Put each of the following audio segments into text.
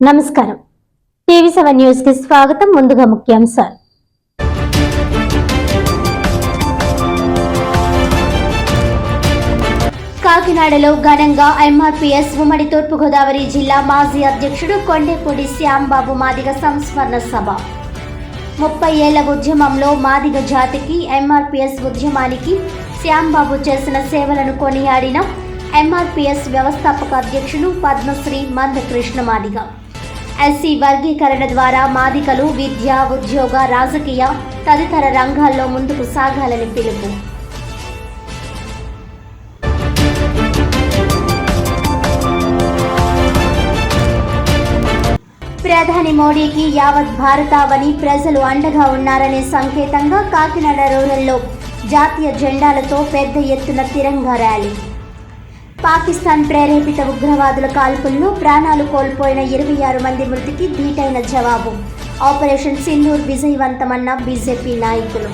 నమస్కారం. TV seven న్యూస్కి స్వాగతం ముందుగా ముఖ్యాంశాలు. కాకినాడలో ఘనంగా ఎంఆర్పీఎస్ ఉమ్మడి తూర్పుగోదావరి జిల్లా మాజీ అధ్యక్షుడు కొండేపూడి శ్యాంబాబు మాదిగ సంస్మరణ సభ. ముప్పై ఏళ్ళ ఉద్యమంలో మాదిగ జాతికి ఎంఆర్పీఎస్ ఉద్యమానికి శ్యాంబాబు చేసిన సేవలను కొనియాడిన ఎంఆర్పీఎస్ వ్యవస్థాపక అధ్యక్షులు పద్మశ్రీ మందకృష్ణ మాదిగ. ఎస్సీ వర్గీకరణ ద్వారా మాదికలు విద్య ఉద్యోగ రాజకీయ తదితర రంగాల్లో ముందుకు సాగాలని పిలుపు. ప్రధాని మోడీకి యావత్ భారతావని ప్రజలు అండగా ఉన్నారనే సంకేతంగా కాకినాడ రూరల్లో జాతీయ జెండాలతో పెద్ద ఎత్తున తిరంగా ర్యాలీ. పాకిస్తాన్ ప్రేరేపిత ఉగ్రవాదుల కాల్పుల్లో ప్రాణాలు కోల్పోయిన ఇరవై ఆరు మంది మృతికి ధీటైన జవాబు. ఆపరేషన్ సింధూర్ విజయవంతమన్న బీజేపీ నాయకులు.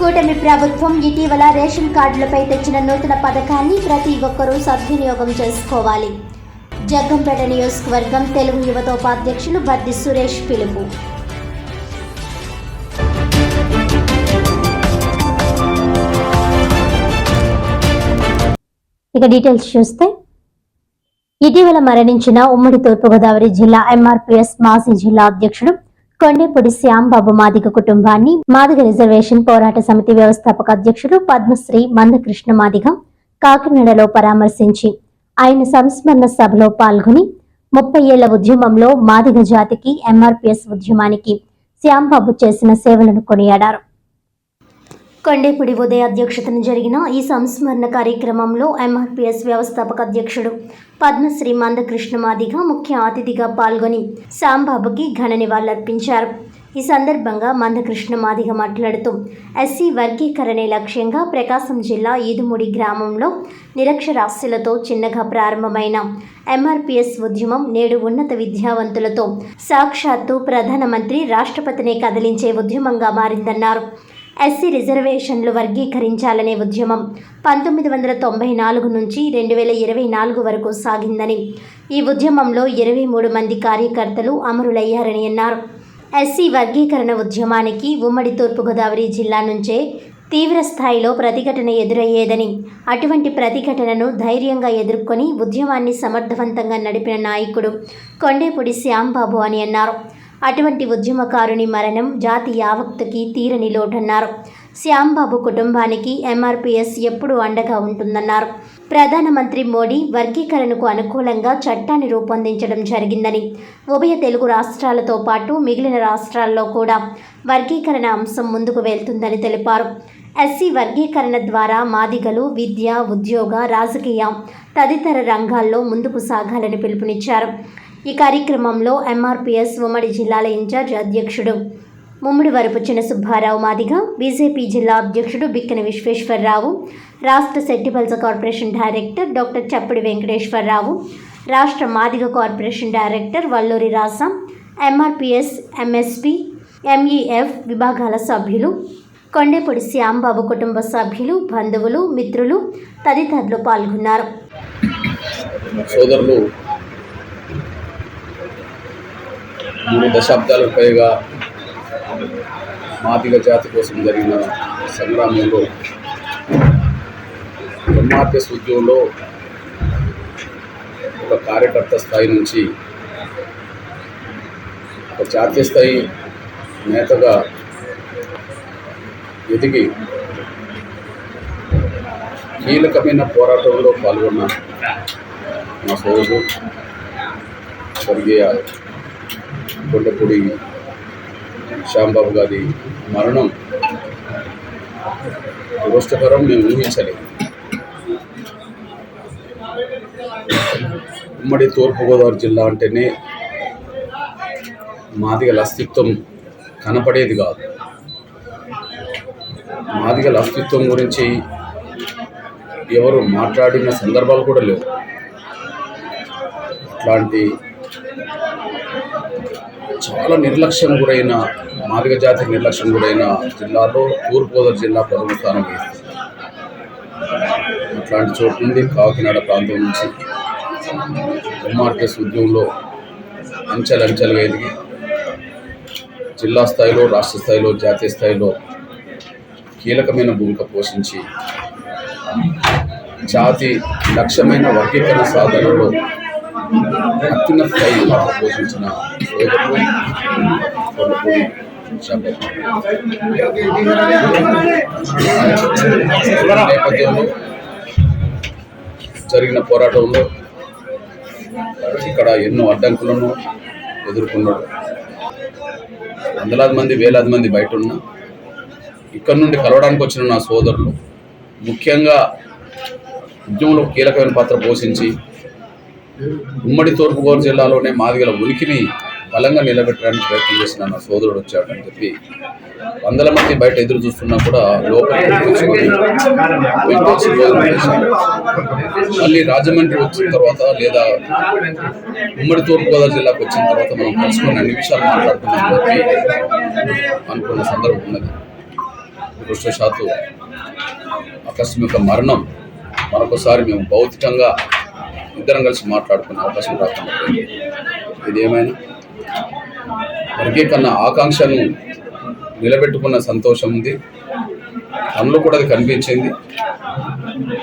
కూటమి ప్రభుత్వం ఇటీవల రేషన్ కార్డులపై తెచ్చిన నూతన పథకాన్ని ప్రతి ఒక్కరూ సద్వినియోగం చేసుకోవాలి. జగ్గంపేట నియోజకవర్గం తెలుగు యువత ఉపాధ్యక్షులు బద్ది సురేష్ పిలుపు. ఇక డీటెయిల్స్ చూస్తే ఇటీవల మరణించిన ఉమ్మడి తూర్పుగోదావరి జిల్లా ఎంఆర్పీఎస్ మాజీ జిల్లా అధ్యక్షుడు కొండేపూడి శ్యాంబాబు మాదిగ కుటుంబాన్ని మాదిగ రిజర్వేషన్ పోరాట సమితి వ్యవస్థాపక అధ్యక్షుడు పద్మశ్రీ మందకృష్ణ మాదిగ కాకినాడలో పరామర్శించి ఆయన సంస్మరణ సభలో పాల్గొని ముప్పై ఏళ్ళ ఉద్యమంలో మాదిగ జాతికి ఎంఆర్పిఎస్ ఉద్యమానికి శ్యాంబాబు చేసిన సేవలను కొనియాడారు. కొండేపూడి ఉదయ అధ్యక్షతన జరిగిన ఈ సంస్మరణ కార్యక్రమంలో ఎంఆర్పిఎస్ వ్యవస్థాపక అధ్యక్షుడు పద్మశ్రీ మందకృష్ణ మాదిగ ముఖ్య అతిథిగా పాల్గొని శాంబాబుకి ఘన నివాళులర్పించారు. ఈ సందర్భంగా మందకృష్ణ మాదిగ మాట్లాడుతూ ఎస్సీ వర్గీకరణే లక్ష్యంగా ప్రకాశం జిల్లా ఈదుముడి గ్రామంలో నిరక్షరాస్యులతో చిన్నగా ప్రారంభమైన ఎంఆర్పిఎస్ ఉద్యమం నేడు ఉన్నత విద్యావంతులతో సాక్షాత్తు ప్రధానమంత్రి రాష్ట్రపతిని కదిలించే ఉద్యమంగా మారిందన్నారు. ఎస్సీ రిజర్వేషన్లు వర్గీకరించాలనే ఉద్యమం పంతొమ్మిది వందల తొంభై నాలుగు నుంచి రెండు వేల ఇరవై నాలుగు వరకు సాగిందని ఈ ఉద్యమంలో ఇరవై మూడు మంది కార్యకర్తలు అమరులయ్యారని అన్నారు. ఎస్సీ వర్గీకరణ ఉద్యమానికి ఉమ్మడి తూర్పుగోదావరి జిల్లా నుంచే తీవ్ర స్థాయిలో ప్రతిఘటన ఎదురయ్యేదని అటువంటి ప్రతిఘటనను ధైర్యంగా ఎదుర్కొని ఉద్యమాన్ని సమర్థవంతంగా నడిపిన నాయకుడు కొండేపూడి శ్యాంబాబు అని అన్నారు. అటువంటి ఉద్యమకారుని మరణం జాతి యావక్తుకి తీరని లోటన్నారు. శ్యాంబాబు కుటుంబానికి ఎంఆర్పిఎస్ ఎప్పుడూ అండగా ఉంటుందన్నారు. ప్రధానమంత్రి మోడీ వర్గీకరణకు అనుకూలంగా చట్టాన్ని రూపొందించడం జరిగిందని ఉభయ తెలుగు రాష్ట్రాలతో పాటు మిగిలిన రాష్ట్రాల్లో కూడా వర్గీకరణ అంశం ముందుకు వెళ్తుందని తెలిపారు. ఎస్సీ వర్గీకరణ ద్వారా మాదిగలు విద్య ఉద్యోగ రాజకీయ తదితర రంగాల్లో ముందుకు సాగాలని పిలుపునిచ్చారు. ఈ కార్యక్రమంలో ఎంఆర్పిఎస్ ఉమ్మడి జిల్లాల ఇన్ఛార్జ్ అధ్యక్షుడు ముమ్మడి వరపు చిన్న సుబ్బారావు మాదిగ బీజేపీ జిల్లా అధ్యక్షుడు బిక్కన విశ్వేశ్వరరావు రాష్ట్ర సెట్టిపల్స corporation director doctor Chappadi Venkateswararao రాష్ట్ర మాదిగ కార్పొరేషన్ డైరెక్టర్ వల్లూరి రాసా ఎంఆర్పిఎస్ ఎంఎస్పి ఎంఈఎఫ్ విభాగాల సభ్యులు కొండేపూడి శ్యాంబాబు కుటుంబ సభ్యులు బంధువులు మిత్రులు తదితరులు పాల్గొన్నారు. సోదరులు మూడు దశాబ్దాలకు పైగా మాదిగ జాతి కోసం జరిగిన సంగ్రామంలో ఎంఆర్ఎస్ ఉద్యోగంలో ఒక కార్యకర్త స్థాయి నుంచి ఒక జాతీయ స్థాయి నేతగా ఎదిగి కీలకమైన పోరాటంలో పాల్గొన్న మా సోదరుడు స్వర్గీయ కొండపూడి శ్యాంబాబు గారి మరణం దురదృష్టకరం మేము ఊహించలేదు. ఉమ్మడి తూర్పుగోదావరి జిల్లా అంటేనే మాదిగల అస్తిత్వం కనపడేది కాదు. మాదిగల అస్తిత్వం గురించి ఎవరు మాట్లాడిన సందర్భాలు కూడా లేవు. అట్లాంటి చాలా నిర్లక్ష్యం గురైన మాదిగ జాతి నిర్లక్ష్యం గురైన జిల్లాలో తూర్పుగోదావరి జిల్లా ప్రథమ స్థానం వేస్తుంది అట్లాంటి చోటు నుండి కాకినాడ ప్రాంతం నుంచి ఎంఆర్పిఎస్ ఉద్యమంలో అంచెలంచెలుగా ఎదిగి జిల్లా స్థాయిలో రాష్ట్ర స్థాయిలో జాతీయ స్థాయిలో కీలకమైన భూమిక పోషించి జాతి లక్ష్యమైన వర్గీకరణ సాధనలో అత్యున్న స్థాయి పాత్ర పోషించిన నేపథ్యంలో జరిగిన పోరాటంలో ఇక్కడ ఎన్నో అడ్డంకులను ఎదుర్కొన్నాడు. వందలాది మంది వేలాది మంది బయట ఉన్న ఇక్కడ నుండి కలవడానికి వచ్చిన నా సోదరులు ముఖ్యంగా ఉద్యమంలో కీలకమైన పాత్ర పోషించి ఉమ్మడి తూర్పుగోదావరి జిల్లాలోనే మాదిగల ఉనికిని బలంగా నిలబెట్టడానికి ప్రయత్నం చేసిన నా సోదరుడు వచ్చాడని చెప్పి వందల మంది బయట ఎదురు చూస్తున్నా కూడా లోపల మళ్ళీ రాజమండ్రి వచ్చిన తర్వాత లేదా ఉమ్మడి తూర్పుగోదావరి జిల్లాకు వచ్చిన తర్వాత మనం కలుసుకొని అన్ని విషయాలు మాట్లాడుతున్నాం చెప్పి అనుకున్న సందర్భం ఉన్నది దురదృష్టవశాత్తు ఆకస్మిక మరణం మరొకసారి మేము భౌతికంగా ఇద్దరం కలిసి మాట్లాడుకునే అవకాశం రాకుండా పోయింది. ఇదేమైనా వర్గీకరణ ఆకాంక్షను నిలబెట్టుకున్న సంతోషం ఉంది. తనలో కూడా అది కనిపించింది.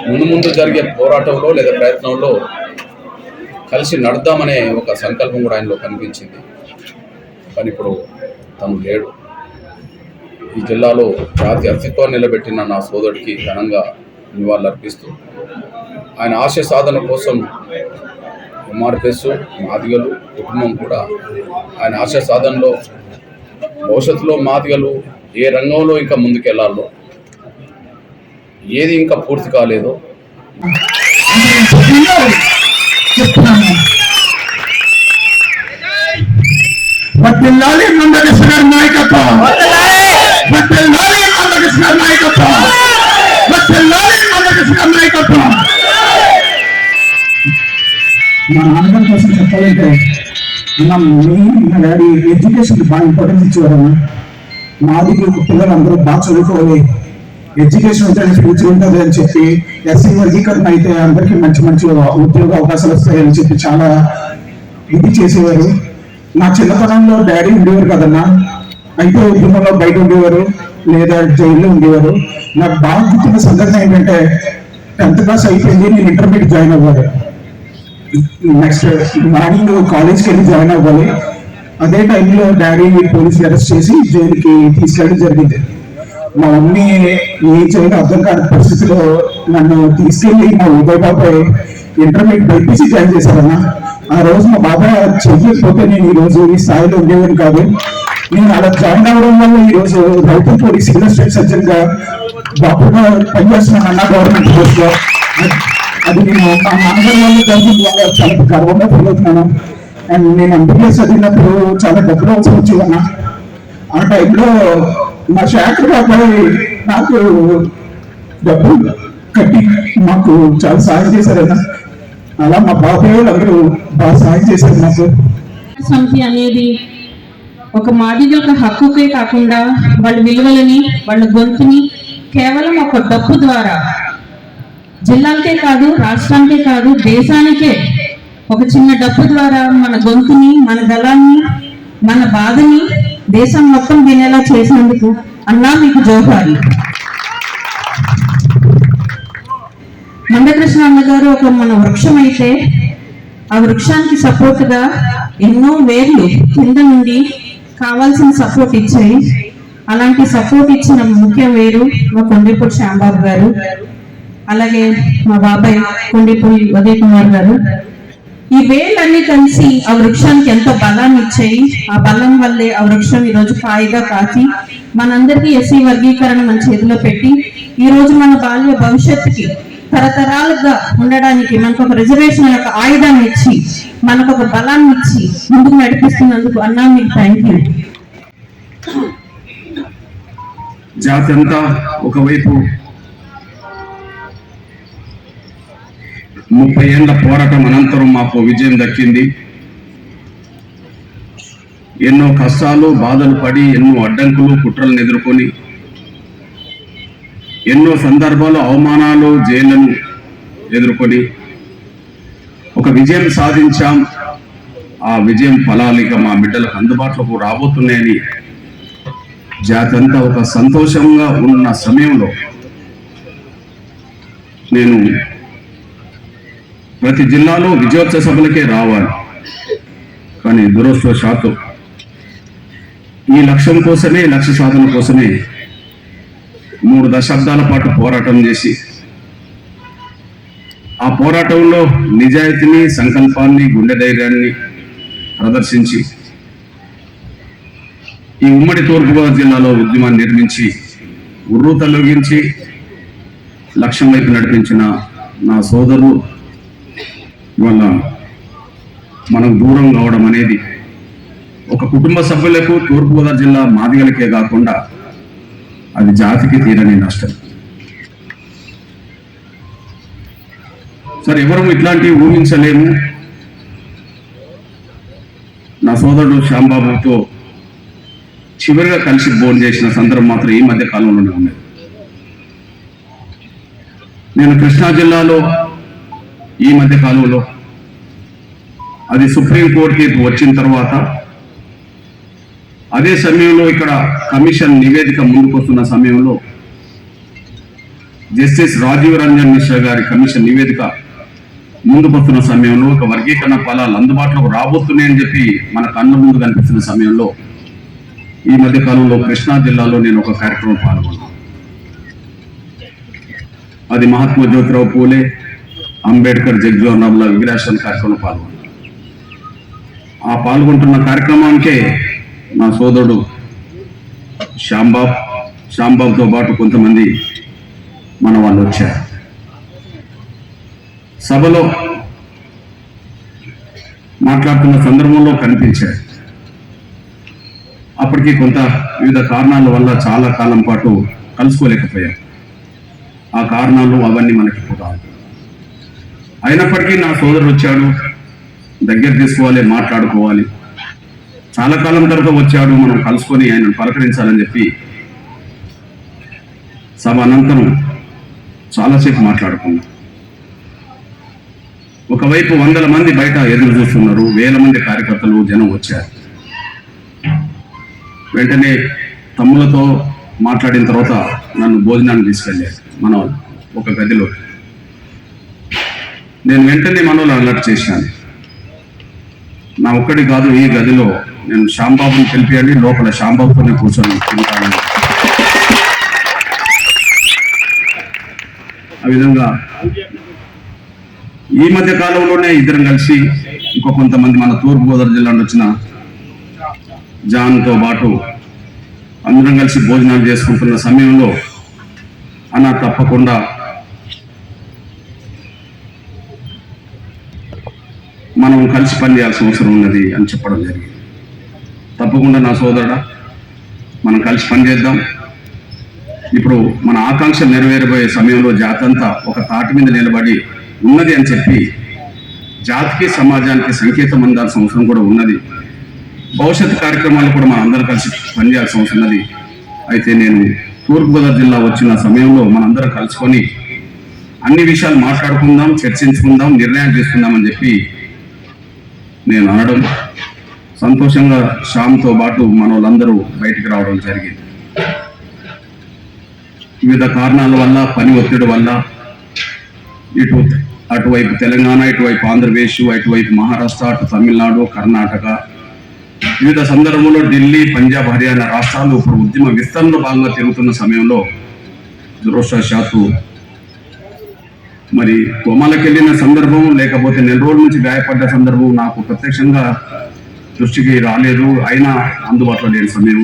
ముందు ముందు జరిగే పోరాటంలో లేదా ప్రయత్నంలో కలిసి నడదామనే ఒక సంకల్పం కూడా ఆయనలో కనిపించింది. కానీ ఇప్పుడు తను లేడు. ఈ జిల్లాలో జాతి అస్తిత్వాన్ని నిలబెట్టిన నా సోదరుడికి ఘనంగా నివాళులర్పిస్తూ ఆయన ఆశయ సాధన కోసం ఎంఆర్పిఎస్ మాదిగలు కుటుంబం కూడా ఆయన ఆశయ సాధనలో భవిష్యత్తులో మాదిగలు ఏ రంగంలో ఇంకా ముందుకెళ్ళాలో ఏది ఇంకా పూర్తి కాలేదో. నాయకత్వం. మా నాన్నగారి కోసం చెప్పాలంటే నా డాడీ ఎడ్యుకేషన్ బాగా ఇంపార్టెన్స్ ఇచ్చేవారు మాది పిల్లలందరూ బాగా చదువుకోవాలి. ఎడ్యుకేషన్ ఉంటే ఫ్యూచర్ ఉంటుంది అని చెప్పి ఎస్సీ వర్గీకరణ అయితే అందరికీ మంచి మంచి ఉద్యోగ అవకాశాలు వస్తాయని చెప్పి చాలా ఇది చేసేవారు. నా చిన్నతనంలో డాడీ ఉండేవారు కదన్నా. అయితే ఉద్యమంలో బయట ఉండేవారు లేదా జైల్లో ఉండేవారు. నాకు బాగా గుర్తున్న సంఘటన ఏంటంటే టెన్త్ క్లాస్ అయిపోయింది నేను ఇంటర్మీడియట్ జాయిన్ అవ్వాలి. నెక్స్ట్ మార్నింగ్ కాలేజ్కి వెళ్ళి జాయిన్ అవ్వాలి. అదే టైంలో డాడీ పోలీసులు అరెస్ట్ చేసి జైలుకి తీసుకెళ్ళడం జరిగింది. మా మమ్మీ ఏం చేయాలో అర్థం కాని పరిస్థితిలో నన్ను తీసుకెళ్ళి మా ఉదయ్ బాబాయ్ ఇంటర్మీడియట్ బైపీసీ జాయిన్ చేశారన్న. ఆ రోజు మా బాబాయ్ చేయకపోతే నేను ఈ రోజు ఈ స్థాయిలో ఉండేవాడిని కాదు. నేను అలా జాయిన్ అవ్వడం వల్ల ఈ రోజు రౌతర్పూడి సీనియర్ స్టేట్ సర్జన్గా బాబుగా పనిచేస్తున్నాను అన్న గవర్నమెంట్ పోస్ట్లో. అది నేను మా నాన్నగారి వల్ల చాలా గర్వంగా ఫీల్ అవుతున్నాను అండ్ నేను ఎంబీబీఎస్ చదివినప్పుడు చాలా డబ్బులు అవసరం ఆ టైంలో మా శాఖర్ బాబాయ్ నాకు డబ్బులు కట్టి మాకు చాలా సాయం చేశారన్న అలా మా బాబాయ్ అందరూ బాగా సాయం చేశారు నాకు సమితి అనేది ఒక మాదిరి యొక్క హక్కుకే కాకుండా వాళ్ళ విలువలని వాళ్ళ గొంతుని కేవలం ఒక డబ్బు ద్వారా జిల్లాలకే కాదు రాష్ట్రానికే కాదు దేశానికే ఒక చిన్న డబ్బు ద్వారా మన గొంతుని మన దళాన్ని మన బాధని దేశం మొత్తం వినేలా చేసినందుకు అన్నా మీకు జోహార్లు. మందకృష్ణ అన్నగారు ఒక మన వృక్షం అయితే ఆ వృక్షానికి సపోర్ట్గా ఎన్నో వేర్లు కింద నుండి కావాల్సిన సపోర్ట్ ఇచ్చాయి. అలాంటి సపోర్ట్ ఇచ్చిన ముఖ్య వేరు మా కొండేపూడి శ్యాంబాబు గారు. అలాగే మా బాబాయ్ కొండేపూడి ఉదయ్ కుమార్ గారు. ఈ వేళ్ళన్నీ కలిసి ఆ వృక్షానికి ఎంతో బలాన్ని ఇచ్చాయి. ఆ బలం వల్లే ఆ వృక్షం ఈ రోజు కాయగా కాచి మనందరికీ ఎస్సీ వర్గీకరణ మన చేతిలో పెట్టి ఈ రోజు మన బాల్య భవిష్యత్తుకి తరతరాలుగా ఉండడానికి మనకు ఒక రిజర్వేషన్ యొక్క ఆయుధాన్ని ఇచ్చి మనకు ఒక బలాన్ని ఇచ్చి ముందుకు నడిపిస్తున్నందుకు అన్నా మీకు థ్యాంక్ యూ జాతి అంతా ఒకవైపు ముప్పై ఏళ్ళ పోరాటం అనంతరం మాకు విజయం దక్కింది. ఎన్నో కష్టాలు బాధలు పడి ఎన్నో అడ్డంకులు కుట్రలను ఎదుర్కొని ఎన్నో సందర్భాలు అవమానాలు జైళ్ళను ఎదుర్కొని ఒక విజయం సాధించాం. ఆ విజయం ఫలాలు ఇక మా బిడ్డలకు అందుబాటులోకి రాబోతున్నాయని జాతి ఒక సంతోషంగా ఉన్న సమయంలో నేను ప్రతి జిల్లాలో విజయోత్సవ సభలకే రావాలి. కానీ దురదృష్టవశాత్తు ఈ లక్ష్యం కోసమే లక్ష్య సాధన కోసమే మూడు దశాబ్దాల పాటు పోరాటం చేసి ఆ పోరాటంలో నిజాయితీని సంకల్పాన్ని గుండె ధైర్యాన్ని ప్రదర్శించి ఈ ఉమ్మడి తూర్పుగోదావరి జిల్లాలో ఉద్యమాన్ని నిర్మించి ఉర్రూ తొలగించి లక్ష్యం వైపు నడిపించిన నా సోదరుడు వల్ల మనం దూరం కావడం అనేది ఒక కుటుంబ సభ్యులకు తూర్పుగోదావరి జిల్లా మాదిగలకే కాకుండా అది జాతికి తీరని నష్టం. సరే ఎవరు ఇట్లాంటివి ఊహించలేము. నా సోదరుడు శ్యాంబాబుతో చివరిగా కలిసి భోజనం చేసిన సందర్భం మాత్రం ఈ మధ్య కాలంలోనే ఉండేది నేను కృష్ణా జిల్లాలో ఈ మధ్య కాలంలో అది సుప్రీంకోర్టు తీర్పు వచ్చిన తర్వాత అదే సమయంలో ఇక్కడ కమిషన్ నివేదిక ముందుకొస్తున్న సమయంలో జస్టిస్ రాజీవ్ రంజన్ మిశ్రా గారి కమిషన్ నివేదిక ముందుకొస్తున్న సమయంలో ఒక వర్గీకరణ ఫలాలు అందుబాటులోకి రాబోతున్నాయని చెప్పి మన కళ్ళ ముందు కనిపిస్తున్న సమయంలో ఈ మధ్య కాలంలో కృష్ణా జిల్లాలో నేను ఒక కార్యక్రమం పాల్గొన్నాను. అది మహాత్మా జ్యోతిరావు పూలే అంబేద్కర్ జగ్జీవన్ రామ్ల కార్యక్రమంలో కార్యక్రమం పాల్గొన్నాను ఆ పాల్గొంటున్న కార్యక్రమానికే నా సోదరుడు శ్యాంబాబ్ శ్యాంబాబ్తో పాటు కొంతమంది మన వాళ్ళు వచ్చారు. సభలో మాట్లాడుతున్న సందర్భంలో కనిపించారు. అప్పటికి కొంత వివిధ కారణాల వల్ల చాలా కాలం పాటు కలుసుకోలేకపోయాం. ఆ కారణాలు అవన్నీ మనకి పోతాయి. అయినప్పటికీ నా సోదరుడు వచ్చాడు. దగ్గర తీసుకోవాలి మాట్లాడుకోవాలి. చాలా కాలం తర్వాత వచ్చాడు. మనం కలుసుకొని ఆయన పలకరించాలని చెప్పి సభ అనంతరం చాలాసేపు మాట్లాడుకున్నాం. ఒకవైపు వందల మంది బయట ఎదురు చూస్తున్నారు. వేల మంది కార్యకర్తలు జనం వచ్చారు. వెంటనే తమ్ములతో మాట్లాడిన తర్వాత నన్ను భోజనాన్ని తీసుకెళ్ళారు. మనం ఒక గదిలో నేను వెంటనే మనోళ్ళు అలర్ట్ చేశాను. నా ఒక్కడి కాదు ఈ గదిలో నేను శ్యాంబాబుని పిలిపియండి లోపల శ్యాంబాబుతోనే కూర్చొని తింటాను. ఆ విధంగా ఈ మధ్య కాలంలోనే ఇద్దరం కలిసి ఇంకో కొంతమంది మన తూర్పు గోదావరి జిల్లా నుండి వచ్చిన జాన్తో పాటు అందరం కలిసి భోజనాలు చేసుకుంటున్న సమయంలో అన్న తప్పకుండా మనం కలిసి పనిచేయాల్సిన అవసరం ఉన్నది అని చెప్పడం జరిగింది. తప్పకుండా నా సోదరుడా మనం కలిసి పనిచేద్దాం ఇప్పుడు మన ఆకాంక్ష నెరవేరబోయే సమయంలో జాతంతా ఒక తాటి మీద నిలబడి ఉన్నది అని చెప్పి జాతికి సమాజానికి సంకేతం అందాల్సిన అవసరం కూడా ఉన్నది. భవిష్యత్ కార్యక్రమాలు కూడా మనం అందరం కలిసి పనిచేయాల్సిన అవసరం ఉన్నది. అయితే నేను తూర్పుగోదావరి జిల్లా వచ్చిన సమయంలో మనందరం కలుసుకొని అన్ని విషయాలు మాట్లాడుకుందాం చర్చించుకుందాం నిర్ణయం తీసుకుందాం అని చెప్పి నేను అనడం సంతోషంగా శ్యామ్తో పాటు మన వాళ్ళందరూ బయటికి రావడం జరిగింది. వివిధ కారణాల వల్ల పని ఒత్తిడి వల్ల ఇటు అటువైపు తెలంగాణ ఇటువైపు ఆంధ్రప్రదేశ్ అటువైపు మహారాష్ట్ర అటు తమిళనాడు కర్ణాటక వివిధ సందర్భంలో ఢిల్లీ పంజాబ్ హర్యానా రాష్ట్రాలు ఇప్పుడు ఉద్యమ విస్తరణలో భాగంగా తిరుగుతున్న సమయంలో దురదృష్టవశాత్తు మరి కొమ్మలకి వెళ్ళిన సందర్భం లేకపోతే నెల రోజుల నుంచి గాయపడ్డ సందర్భం నాకు ప్రత్యక్షంగా దృష్టికి రాలేదు. అయినా అందుబాటులో లేని సమయం.